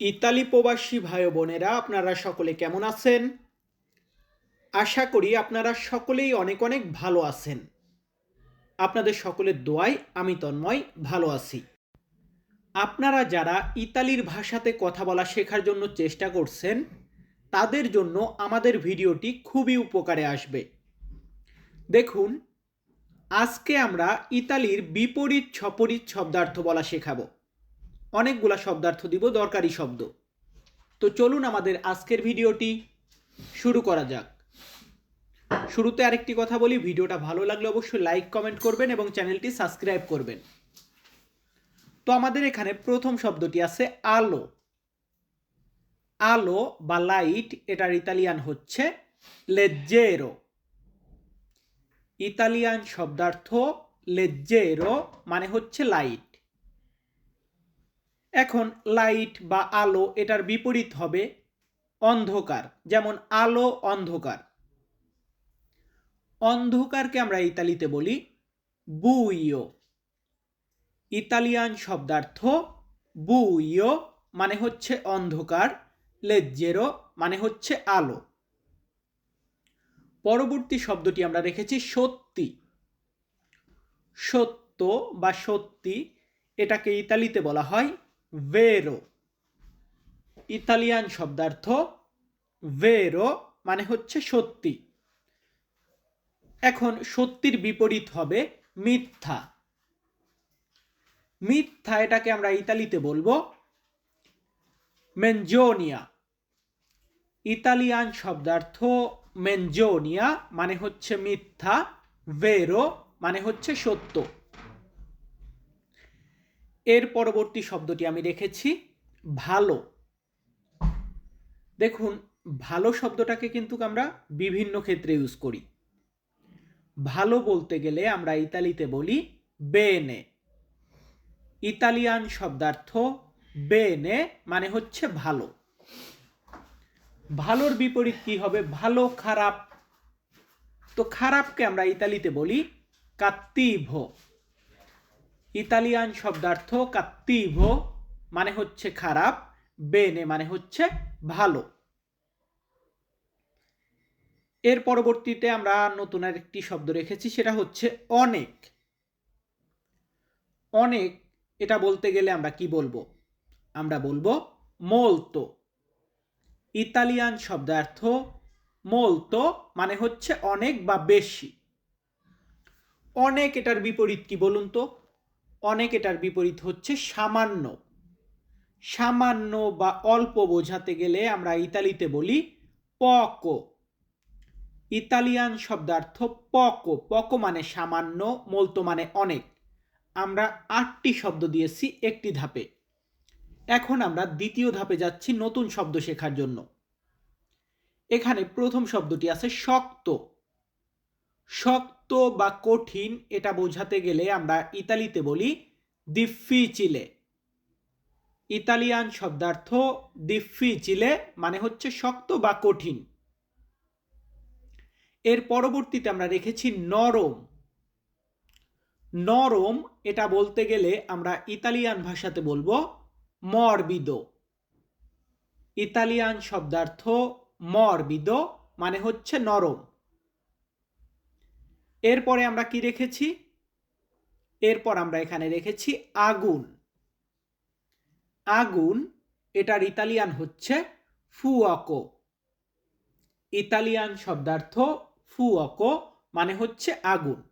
Italy প্রবাসী ভাই বোনেরা, আপনারা সকলে কেমন আছেন? আশা করি আপনারা সকলেই অনেক অনেক ভালো আছেন। আপনাদের সকলের দোয়ায় আমি তন্ময় ভালো আছি। আপনারা যারা ইতালির ভাষাতে কথা বলা শেখার জন্য চেষ্টা করছেন, তাদের জন্য আমাদের ভিডিওটি খুবই উপকারে আসবে। দেখুন, আজকে আমরা ইতালির বিপরীত ছপরিত শব্দার্থ বলা শেখাবো। অনেকগুলা শব্দার্থ দিব, দরকারি শব্দ। তো চলুন আমাদের আজকের ভিডিওটি শুরু করা যাক। শুরুতে আরেকটি কথা বলি, ভিডিওটা ভালো লাগলে অবশ্যই লাইক, কমেন্ট করবেন এবং চ্যানেলটি সাবস্ক্রাইব করবেন। তো আমাদের এখানে প্রথম শব্দটি আছে আলো। আলো বা লাইট এটার ইতালিয়ান হচ্ছে লেজ্জেরো। ইতালিয়ান শব্দার্থ লেজ্জেরো মানে হচ্ছে লাইট। এখন লাইট বা আলো এটার বিপরীত হবে অন্ধকার, যেমন আলো অন্ধকার। অন্ধকারকে আমরা ইতালিতে বলি বুইও ইতালিয়ান শব্দার্থ বুইও মানে হচ্ছে অন্ধকার লেজ্জেরো মানে হচ্ছে আলো। পরবর্তী শব্দটি আমরা রেখেছি সত্যি। সত্য বা সত্যি এটাকে ইতালিতে বলা হয় ভেরো ইতালিয়ান শব্দার্থ ভেরো মানে হচ্ছে সত্যি। এখন সত্যির বিপরীত হবে মিথ্যা। মিথ্যা এটাকে আমরা ইতালিতে বলব মেনজোনিয়া ইতালিয়ান শব্দার্থ মেনজোনিয়া মানে হচ্ছে মিথ্যা ভেরো মানে হচ্ছে সত্য। এর পরবর্তী শব্দটি আমি রেখেছি, ভালো। দেখুন, ভালো শব্দটাকে কিন্তু আমরা বিভিন্ন ক্ষেত্রে ইউজ করি। ভালো বলতে গেলে আমরা ইতালিতে বলি বেনে ইতালিয়ান শব্দার্থ বেনে মানে হচ্ছে ভালো। ভালোর বিপরীত কি হবে? ভালো, খারাপ। তো খারাপকে আমরা ইতালিতে বলি কাত্তিভো ইতালিয়ান শব্দার্থ কাত্তিভো মানে হচ্ছে খারাপ বেনে মানে হচ্ছে ভালো। এর পরবর্তীতে আমরা নতুন আরেকটি শব্দ রেখেছি, সেটা হচ্ছে অনেক। অনেক, এটা বলতে গেলে আমরা কি বলব? আমরা বলব মোলতো ইতালিয়ান শব্দার্থ মোলতো মানে হচ্ছে অনেক বা বেশি। অনেক এটার বিপরীত কি বলুন তো? অনেক এটার বিপরীত হচ্ছে সামান্য। সামান্য বা অল্প বোঝাতে গেলে আমরা ইতালিতে বলি পকো ইতালিয়ান শব্দার্থ পকো পকো মানে সামান্য মলতো মানে অনেক। আমরা আটটি শব্দ দিয়েছি একটি ধাপে। এখন আমরা দ্বিতীয় ধাপে যাচ্ছি নতুন শব্দ শেখার জন্য। এখানে প্রথম শব্দটি আছে শক্ত। শক্ত বা কঠিন এটা বোঝাতে গেলে আমরা ইতালিতে বলি দিফিচিলে ইতালিয়ান শব্দার্থ দিফিচিলে মানে হচ্ছে শক্ত বা কঠিন। এর পরবর্তীতে আমরা রেখেছি নরম। নরম এটা বলতে গেলে আমরা ইতালিয়ান ভাষাতে বলব মরবিদো ইতালিয়ান শব্দার্থ মরবিদো মানে হচ্ছে নরম। এরপরে আমরা কি রেখেছি? এরপর আমরা এখানে রেখেছি আগুন। আগুন, এটার ইতালিয়ান হচ্ছে ফুয়াকো ইতালিয়ান শব্দার্থ ফুয়াকো মানে হচ্ছে আগুন।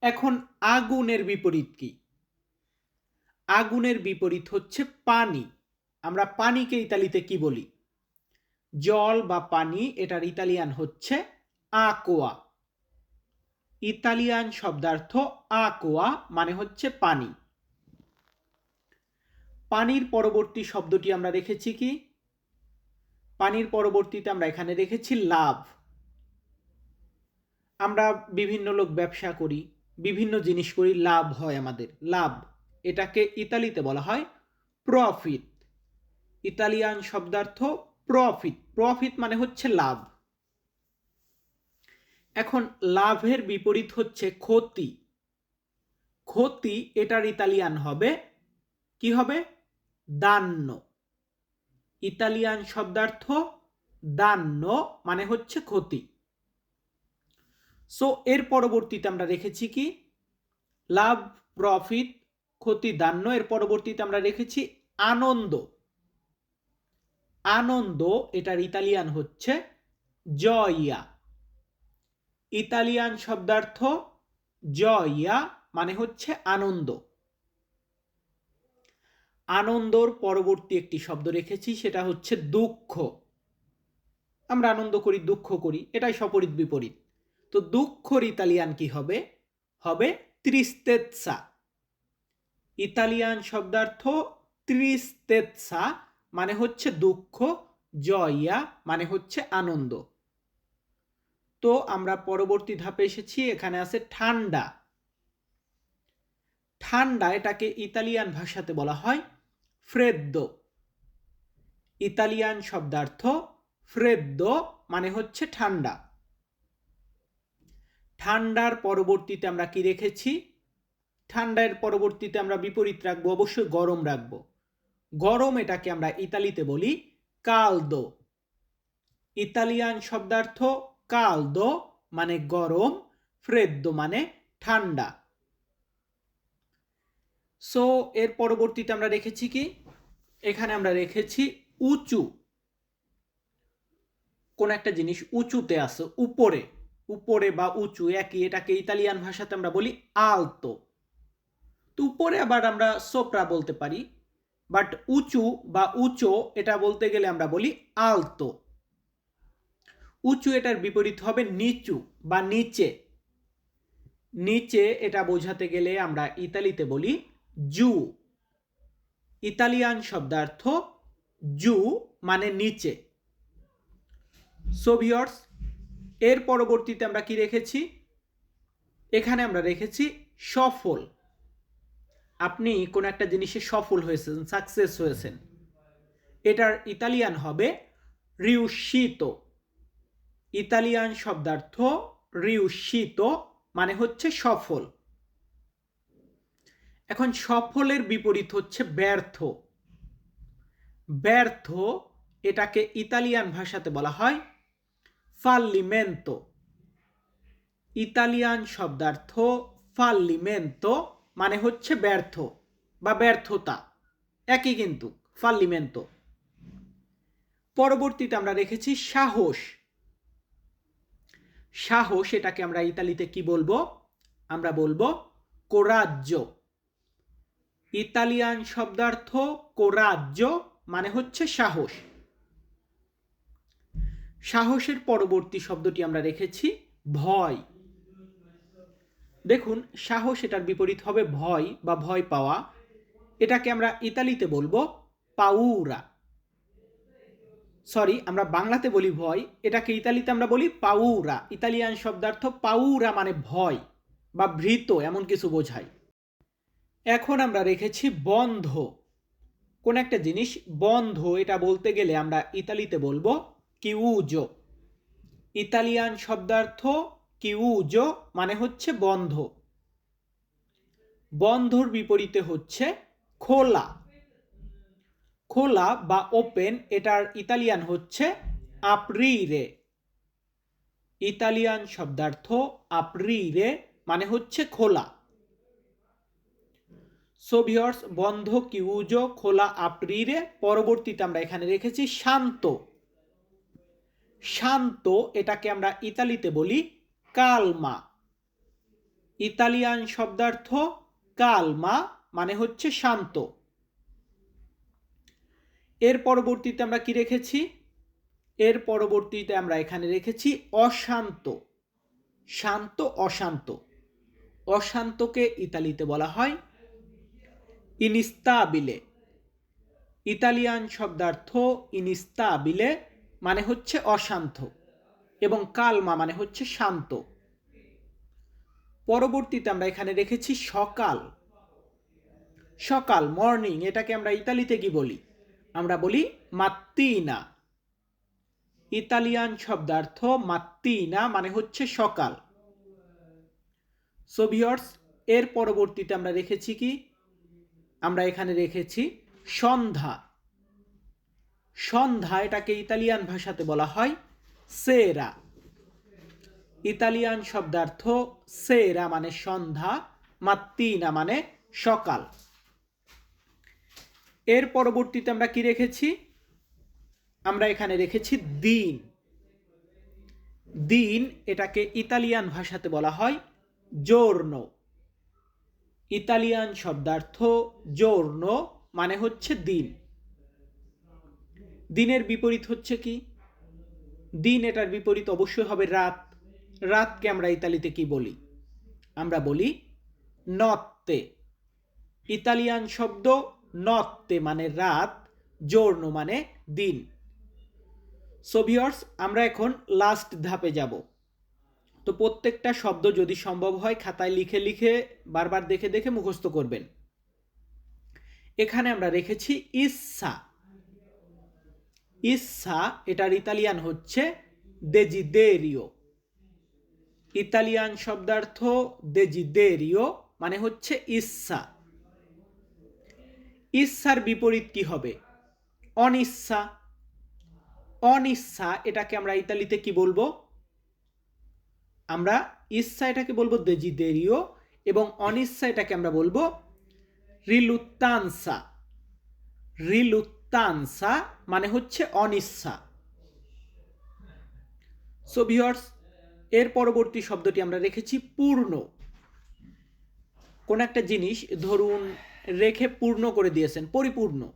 এখন আগুনের বিপরীত কি? আগুনের বিপরীত হচ্ছে পানি। আমরা পানিকে ইতালিতে কি বলি? জল বা পানি, এটার ইতালিয়ান হচ্ছে আকোয়া। ইতালিয়ান শব্দার্থ আকোয়া মানে হচ্ছে পানি। পানির পরবর্তী শব্দটি আমরা রেখেছি কি? পানির পরবর্তীতে আমরা এখানে রেখেছি লাভ। আমরা বিভিন্ন লোক ব্যবসা করি, বিভিন্ন জিনিস করি, লাভ হয় আমাদের। লাভ, এটাকে ইতালিতে বলা হয় প্রফিট। ইতালিয়ান শব্দার্থ প্রফিট। প্রফিট মানে হচ্ছে লাভ। এখন লাভের বিপরীত হচ্ছে ক্ষতি। ক্ষতি এটার ইতালিয়ান হবে, কি হবে? দান্য ইতালিয়ান শব্দার্থ দান্য মানে হচ্ছে ক্ষতি। সো এর পরবর্তীতে আমরা রেখেছি কি? লাভ, প্রফিট, ক্ষতি দান্য এর পরবর্তীতে আমরা রেখেছি আনন্দ। আনন্দ এটার ইতালিয়ান হচ্ছে জয়া। ইতালিয়ান শব্দার্থ জয়া মানে হচ্ছে আনন্দ। আনন্দর পরবর্তী একটি শব্দ রেখেছি, সেটা হচ্ছে দুঃখ। আমরা আনন্দ করি, দুঃখ করি, এটাই সপরিত বিপরীত। তো দুঃখর ইতালিয়ান কি হবে? হবে ত্রিস্তেৎসা ইতালিয়ান শব্দার্থ ত্রিস্তেৎসা মানে হচ্ছে দুঃখ, জয়া মানে হচ্ছে আনন্দ। তো আমরা পরবর্তী ধাপে এসেছি, এখানে আছে ঠান্ডা। ঠান্ডা এটাকে ইতালিয়ান ভাষাতে বলা হয় ফ্রেদ্দো। ইতালিয়ান শব্দার্থ ফ্রেদ্দ মানে হচ্ছে ঠান্ডা। ঠান্ডার পরবর্তীতে আমরা কি রেখেছি? ঠান্ডার পরবর্তীতে আমরা বিপরীত রাখব, অবশ্যই গরম রাখব। গরম এটাকে আমরা ইতালিতে বলি কালদো। ইতালিয়ান শব্দার্থ কালদো মানে গরম ফ্রেদ্দো মানে ঠান্ডা। সো এর পরবর্তীতে আমরা রেখেছি কি? এখানে আমরা রেখেছি উঁচু। কোন একটা জিনিস উঁচুতে আছে, উপরে। উপরে বা উঁচু, একই, এটাকে ইতালিয়ান ভাষাতে আমরা বলি আলতো। তো উপরে আবার আমরা সোপ্রা বলতে পারি বাট উঁচু বা উঁচো, এটা বলতে গেলে আমরা বলি আলতো। উঁচু এটার বিপরীত হবে নিচু বা নিচে। নিচে এটা বোঝাতে গেলে আমরা ইতালিতে বলি জু। ইতালিয়ান শব্দার্থ জু মানে নিচে। সোভিয়র্স এর পরবর্তীতে আমরা কি রেখেছি? এখানে আমরা রেখেছি সফল। আপনি কোন একটা জিনিসে সফল হয়েছেন সাকসেস হয়েছেন। এটার ইতালিয়ান হবে রিউশিত ইতালিয়ান শব্দার্থ রিউশিত মানে হচ্ছে সফল। এখন সফলের বিপরীত হচ্ছে ব্যর্থ। ব্যর্থ এটাকে ইতালিয়ান ভাষাতে বলা হয় ফাল্লিমেন্তো ইতালিয়ান শব্দার্থ ফাল্লিমেন্তো মানে হচ্ছে ব্যর্থ বা ব্যর্থতা। একই কিন্তু ফাল্লিমেন্তো পরবর্তীতে আমরা রেখেছি সাহস। সাহস এটাকে আমরা ইতালিতে কি বলব? আমরা বলব কোরাজ্য। ইতালিয়ান শব্দার্থ কোরাজ্য মানে হচ্ছে সাহস। সাহসের পরবর্তী শব্দটি আমরা রেখেছি ভয়। দেখুন, সাহস এটার বিপরীত হবে ভয় বা ভয় পাওয়া। এটাকে আমরা ইতালিতে বলব পাউরা। সরি আমরা বাংলাতে বলি ভয়, এটাকে ইতালিতে আমরা বলি পাউরা ইতালিয়ান শব্দার্থ পাউরা মানে ভয় বা ভৃত, এমন কিছু বোঝায়। এখন আমরা রেখেছি বন্ধ। কোন একটা জিনিস, বন্ধ, এটা বলতে গেলে আমরা ইতালিতে বলব কিউজো ইতালিয়ান শব্দার্থ কিউজো মানে হচ্ছে বন্ধ। বন্ধর বিপরীতে হচ্ছে খোলা। খোলা বা ওপেন এটার ইতালিয়ান হচ্ছে আপ্রিরে ইতালিয়ান শব্দার্থ আপ্রিরে মানে হচ্ছে খোলা। সোভিয়র্স বন্ধ কিউজো খোলা আপ্রিরে পরবর্তীতে আমরা এখানে রেখেছি শান্ত। শান্ত এটাকে আমরা ইতালিতে বলি কালমা ইতালিয়ান শব্দার্থ কালমা মানে হচ্ছে শান্ত। এর পরবর্তীতে আমরা কি রেখেছি? এর পরবর্তীতে আমরা এখানে রেখেছি অশান্ত। শান্ত, অশান্ত। অশান্তকে ইতালিতে বলা হয় ইনিস্তাবিলে। ইতালিয়ান শব্দার্থ ইনিস্তাবিলে মানে হচ্ছে অশান্ত এবং কালমা মানে হচ্ছে শান্ত। পরবর্তীতে আমরা এখানে রেখেছি সকাল। সকাল, মর্নিং, এটাকে আমরা ইতালিতে কি বলি? আমরা বলি মাত্তিনা। ইতালিয়ান শব্দার্থ মাত্তিনা মানে হচ্ছে সকাল। সোভিয়র্স এর পরবর্তীতে আমরা রেখেছি কি? আমরা এখানে রেখেছি সন্ধ্যা। সন্ধ্যা এটাকে ইতালিয়ান ভাষাতে বলা হয় সেরা। ইতালিয়ান শব্দার্থ সেরা মানে সন্ধ্যা, মাত্তিনা মানে সকাল। এর পরবর্তীতে আমরা কি রেখেছি? আমরা এখানে রেখেছি দিন। দিন এটাকে ইতালিয়ান ভাষাতে বলা হয় জোর্ন ইতালিয়ান শব্দার্থ জোর্ন মানে হচ্ছে দিন। দিনের বিপরীত হচ্ছে কি? দিন এটার বিপরীত অবশ্যই হবে রাত। রাতকে আমরা ইতালিতে কি বলি? আমরা বলি নত্তে। ইতালিয়ান শব্দ নত্তে মানে রাত, জোর্ন মানে দিন। সোভিয়র্স আমরা এখন লাস্ট ধাপে যাব। তো প্রত্যেকটা শব্দ যদি সম্ভব হয়, খাতায় লিখে লিখে, বারবার দেখে দেখে মুখস্থ করবেন। এখানে আমরা রেখেছি ইচ্ছা ইচ্ছা এটার ইতালিয়ান হচ্ছে দেজি দেজিদেরিও। ইতালিয়ান শব্দার্থ দেজি দেজিদেরিও মানে হচ্ছে ইচ্ছা ইচ্ছার বিপরীত কি হবে? অনিচ্ছা। অনিচ্ছা এটাকে আমরা ইতালিতে কি বলব? আমরা ইচ্ছা এটাকে বলব দেজিদেরিও এবং অনিচ্ছা এটাকে আমরা বলব রিলুত্তানসা রিলুত্তানসা মানে হচ্ছে অনিচ্ছা। সো ভিওর্স এর পরবর্তী শব্দটি আমরা রেখেছি পূর্ণ। কোন একটা জিনিস, ধরুন রেখে পূর্ণ করে দিয়েছেন, পরিপূর্ণ।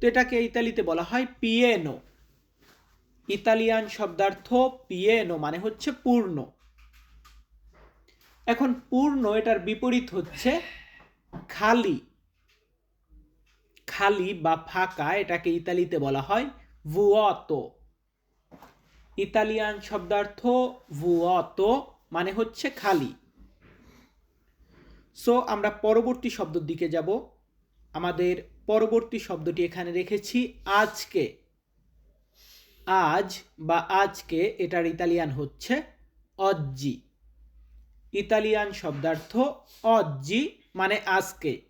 তো এটাকে ইতালিতে বলা হয় পিয়েনো। ইতালিয়ান শব্দার্থ পিয়েনো মানে হচ্ছে পূর্ণ। এখন পূর্ণ এটার বিপরীত হচ্ছে খালি। খালি বা ফাঁকা এটাকে ইতালিতে বলা হয় ভুয়তো ইতালিয়ান শব্দার্থ ভুয়তো মানে হচ্ছে খালি। সো আমরা পরবর্তী শব্দের দিকে যাব। আমাদের পরবর্তী শব্দটি এখানে রেখেছি, আজকে। আজ বা আজকে এটার ইতালিয়ান হচ্ছে অজ্জি। ইতালিয়ান শব্দার্থ অজ্জি মানে আজকে।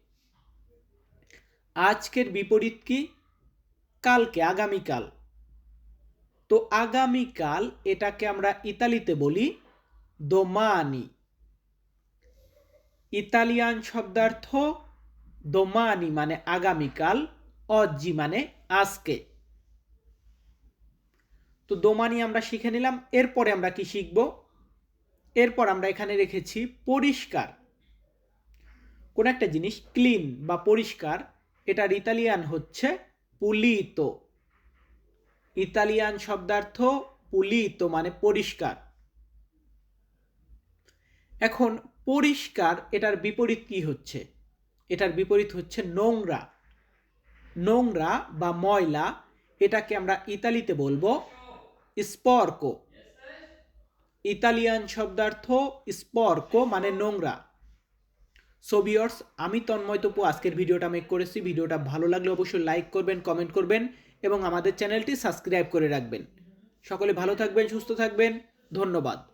আজকের বিপরীত কি? কালকে, আগামীকাল। তো আগামীকাল এটাকে আমরা ইতালিতে বলি দোমানি। ইতালিয়ান শব্দার্থ দোমানি মানে আগামীকাল অজ্জি মানে আজকে তো দোমানি আমরা শিখে নিলাম, এরপরে আমরা কি শিখব? এরপর আমরা এখানে রেখেছি পরিষ্কার। কোন একটা জিনিস ক্লিন বা পরিষ্কার এটার ইতালিয়ান হচ্ছে পুলিত। ইতালিয়ান শব্দার্থ পুলিত মানে পরিষ্কার। এখন পরিষ্কার, এটার বিপরীত কি হচ্ছে? এটার বিপরীত হচ্ছে নোংরা। নোংরা বা ময়লা, এটাকে আমরা ইতালিতে বলব স্পর্ক। ইতালিয়ান শব্দার্থ স্পর্ক মানে নোংরা। সোবিয়র্স আমি তন্ময় তপু, আজকের ভিডিওটা মেক করেছি। ভিডিওটা ভালো লাগলে অবশ্যই লাইক করবেন কমেন্ট করবেন এবং আমাদের চ্যানেলটি সাবস্ক্রাইব করে রাখবেন। সকলে ভালো থাকবেন, সুস্থ থাকবেন। ধন্যবাদ।